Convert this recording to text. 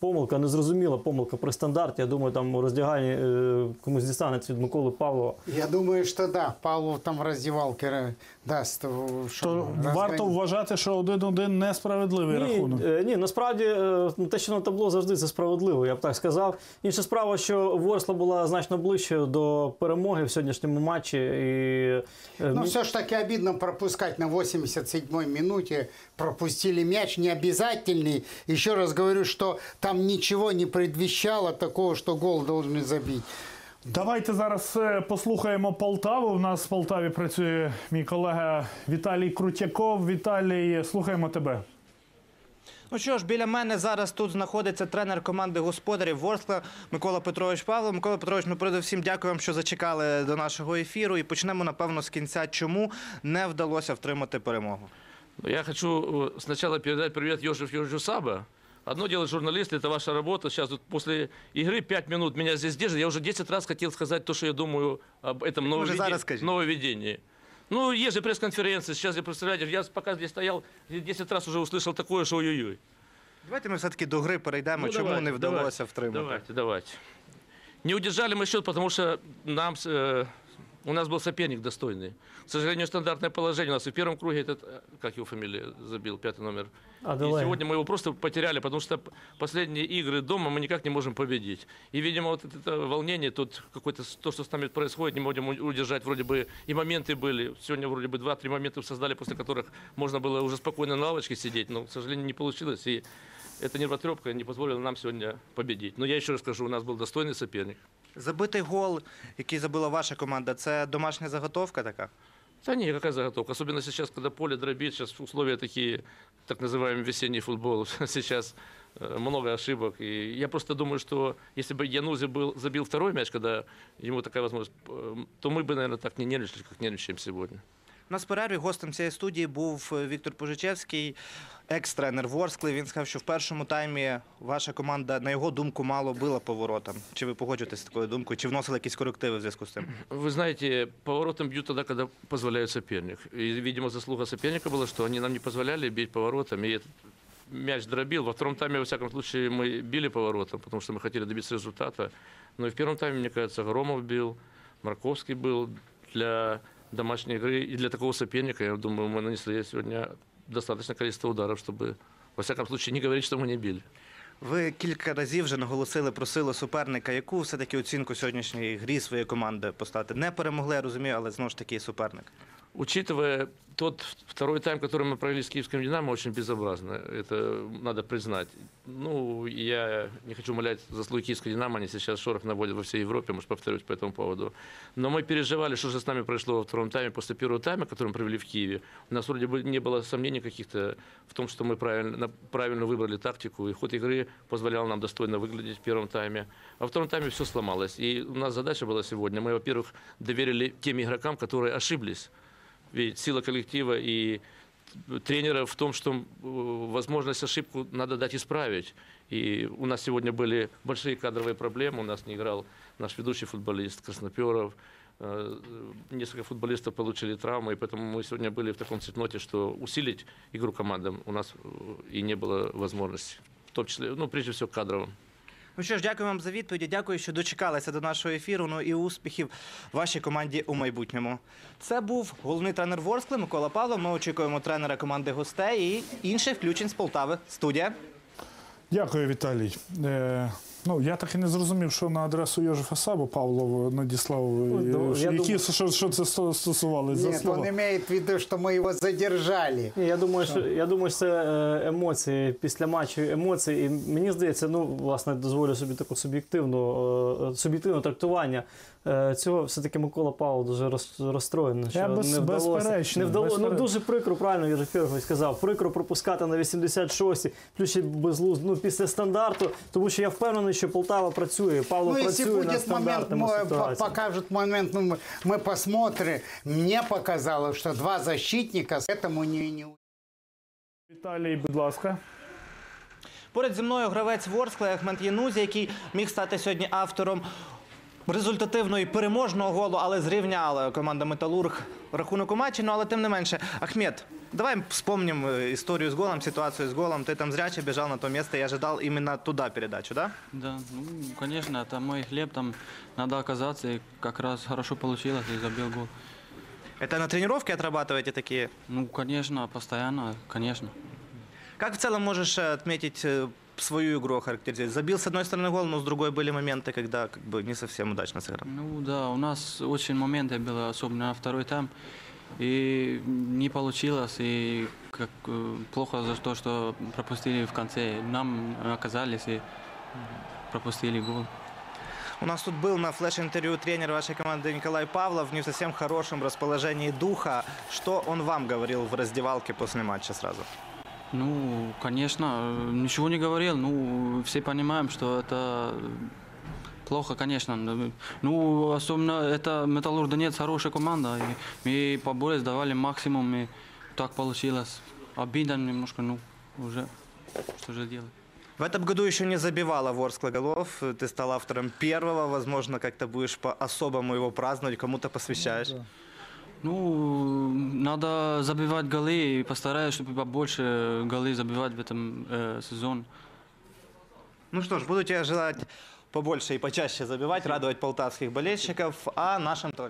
помилка, незрозуміла помилка при стандарті. Я думаю, там у роздяганні е, комусь дістанеться від Миколи Павлова. Я думаю, что да, Павлов там в раздевалке ра- даст. э, То варто вважати, що 1-1 несправедливий Ні, рахунок. е, ні, насправді е, ну, те, що на табло завжди це справедливо, я б так сказав. Інша справа, що Ворсла була значно ближче до перемоги в сьогоднішньому матчі. І, е, мені- все ж таки обидно пропускать на 87-й минуте. Пропустили мяч не обязательный. Еще раз говорю, что там ничего не предвещало такого, что гол должны забить. Давайте зараз е, послухаємо Полтаву. У нас в Полтаві працює мій колега Віталій Крутяков. Віталій, слухаємо тебе. Ну що ж, біля мене зараз тут знаходиться тренер команди господарів Ворскла Микола Петрович Павло. Микола Петрович, ми передусім дякую вам, що зачекали до нашого ефіру. І почнемо, напевно, з кінця, чому не вдалося втримати перемогу. Ну, Я хочу э, сначала передать привет Йожев Йожеву Саба. Одно дело журналист, это ваша работа. Сейчас вот после игры 5 минут меня здесь держат. Я уже 10 раз хотел сказать то, что я думаю об этом нововведении. нововведении. Ну, есть же пресс-конференция. Сейчас я, представляете, я пока здесь стоял, 10 раз уже услышал такое, что ой-ой-ой. Давайте ми все-таки до гри перейдемо. Ну, чому давайте, не вдалося давайте, втримати? Давайте, давайте. Не удержали мы счет, потому что нам, э, у нас был соперник достойный. К сожалению, стандартное положение. У нас и в первом круге этот, э, как его фамилия, забил, пятый номер. И Аделайн. сегодня мы его просто потеряли, потому что последние игры дома мы никак не можем победить. И, видимо, вот это волнение, тут какое-то то, что с нами происходит, не можем удержать. Вроде бы и моменты были. Сегодня вроде бы два-три момента создали, после которых можно было уже спокойно на лавочке сидеть. Но, к сожалению, не получилось. И эта нервотрепка не позволила нам сегодня победить. Но я еще раз скажу, у нас был достойный соперник. Забитий гол, який забила ваша команда, це домашня заготовка така? Да не, какая заготовка. Особенно сейчас, когда поле дробит, сейчас условия такие, так называемый весенний футбол. Сейчас э, много ошибок. И я просто думаю, что если бы Янузи был, забил второй мяч, когда ему такая возможность, э, то мы бы, наверное, так не нервничали, как нервничаем сегодня. У нас в перерві гостем цієї студії був е, Віктор Пожичевський, екс-тренер Ворскли. Він сказав, що в першому таймі ваша команда, на його думку, мало била поворотом. Чи ви погоджуєтесь з такою думкою? Чи вносили якісь корективи в зв'язку з цим? Вы знаете, поворотом бьют тогда, когда позволяет соперник. И, видимо, заслуга соперника была, что они нам не позволяли бить поворотом. И этот мяч дробил. Во втором тайме, во всяком случае, мы били поворотом, потому что мы хотели добиться результата. Но и в первом тайме, мне кажется, Громов бил, Марковский был для домашней игры. И для такого соперника, я думаю, мы нанесли сегодня достаточное количество ударов, чтобы, во всяком случае, не говорить, что мы не били. Ви кілька разів вже наголосили про силу суперника. Яку все-таки оцінку сьогоднішньої грі своєї команди поставити? Не перемогли, я розумію, але знову ж таки суперник. Учитывая тот второй тайм, который мы провели с киевским «Динамо», очень безобразно. Это надо признать. Ну, я не хочу умалять заслуги киевского «Динамо». Они сейчас шорох наводят во всей Европе, может, повторюсь по этому поводу. Но мы переживали, что же с нами произошло во втором тайме, после первого тайма, который мы провели в Киеве. У нас вроде бы не было сомнений каких-то в том, что мы правильно, правильно выбрали тактику, и ход игры позволял нам достойно выглядеть в первом тайме. А во втором тайме все сломалось. И у нас задача была сегодня, мы, во-первых, доверили тем игрокам, которые ошиблись. Ведь сила коллектива и тренера в том, что возможность ошибку надо дать исправить. И у нас сегодня были большие кадровые проблемы. У нас не играл наш ведущий футболист Красноперов. Э, Несколько футболистов получили травмы, и поэтому мы сегодня были в таком цветноте, что усилить игру командам у нас э, и не было возможности. В том числе, ну, прежде всего, кадровым. Ну що ж, дякую вам за відповіді. Дякую, що дочекалися до нашого ефіру. Ну і успіхів вашій команді у майбутньому. Це був головний тренер Ворскли Микола Павлов. Ми очікуємо тренера команди гостей і інших включень з Полтави. Студія. Дякую, Віталій. Ну, я так і не зрозумів, що на адресу Йожефа Саба Павлов надіслав. е, Ну, що, які, думаю- що, що це сто- стосувалося за Нет, слова? он имеет в виду, что мы его задержали. Ні, я думаю, що я думаю, що це е, емоції після матчу емоції. І мені здається, ну власне дозволю собі таку суб'єктивну е, суб'єктивне трактування. Цього все-таки Микола Павлов дуже роз- розстроєний. Що без- не вдалося. Не вдалося. Ну дуже прикро, правильно Єрій Фергович сказав. Прикро пропускати на 86-й, плюс ще безлуз, ну після стандарту, тому що я впевнений, що Полтава працює. Павло Ну, если працює над будет момент, стандартами мы, по- ситуації. покажут момент, ну, мы, мы посмотрим. Мне показалось, что два защитника с этому не, не Віталій, будь ласка. Поряд зі мною гравець Ворскли Ахмед Янузі, який міг стати сьогодні автором результативного і переможного голу, але зрівняла команда Металург рахунок у матчі. Ну але тим не менше, Ахмед, давай вспомним э, историю с голом, ситуацию с голом. Ты там зряче бежал на то место и ожидал именно туда передачу, да? Да, ну, конечно, это мой хлеб, там надо оказаться, и как раз хорошо получилось, и забил гол. Это на тренировке отрабатываете такие? Ну, конечно, постоянно, конечно. Как в целом можешь э, отметить э, свою игру охарактеризовать? Забил с одной стороны гол, но с другой были моменты, когда как бы не совсем удачно сыграл. Ну да, у нас очень моменты было, особенно на второй тайм, и не получилось, и как э, плохо за то, что пропустили в конце. Нам оказались и пропустили гол. У нас тут был на флеш-интервью тренер вашей команды Николай Павлов в не совсем хорошем расположении духа. Что он вам говорил в раздевалке после матча сразу? Ну, конечно, ничего не говорил. Ну, все понимаем, что это плохо, конечно. Ну, особенно это Металлург Донец хорошая команда. И мы поболее сдавали максимум, и так получилось. Обидно немножко, ну, уже. Что же делать? В этом году еще не забивала Ворскла голов. Ты стал автором первого. Возможно, как-то будешь по-особому его праздновать, кому-то посвящаешь. Ну, надо забивать голы и постараюсь, чтобы побольше голы забивать в этом э, сезоне. Ну что ж, буду тебе желать побольше и почаще забивать, радовать полтавских болельщиков, а нашим то